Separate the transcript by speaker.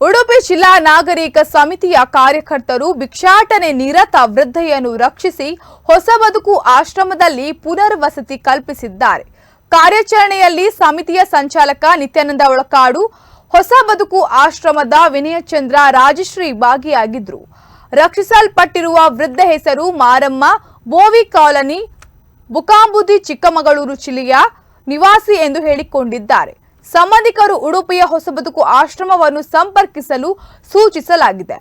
Speaker 1: ಉಡುಪಿ ಜಿಲ್ಲಾ ನಾಗರಿಕ ಸಮಿತಿಯ ಕಾರ್ಯಕರ್ತರು ಭಿಕ್ಷಾಟನೆ ನಿರತ ವೃದ್ಧೆಯನ್ನು ರಕ್ಷಿಸಿ ಹೊಸ ಬದುಕು ಆಶ್ರಮದಲ್ಲಿ ಪುನರ್ವಸತಿ ಕಲ್ಪಿಸಿದ್ದಾರೆ. ಕಾರ್ಯಾಚರಣೆಯಲ್ಲಿ ಸಮಿತಿಯ ಸಂಚಾಲಕ ನಿತ್ಯಾನಂದ ಒಳಕಾಡು, ಹೊಸ ಬದುಕು ಆಶ್ರಮದ ವಿನಯಚಂದ್ರ ರಾಜಶ್ರೀ ಭಾಗಿಯಾಗಿದ್ರು. ರಕ್ಷಿಸಲ್ಪಟ್ಟಿರುವ ವೃದ್ಧ ಹೆಸರು ಮಾರಮ್ಮ, ಬೋವಿ ಕಾಲನಿ, ಬುಕಾಂಬುದಿ ಚಿಕ್ಕಮಗಳೂರು ಜಿಲ್ಲೆಯ ನಿವಾಸಿ ಎಂದು ಹೇಳಿಕೊಂಡಿದ್ದಾರೆ. ಸಂಬಂಧಿಕರು ಉಡುಪಿಯ ಹೊಸಬದುಕು ಆಶ್ರಮವನ್ನು ಸಂಪರ್ಕಿಸಲು ಸೂಚಿಸಲಾಗಿದೆ.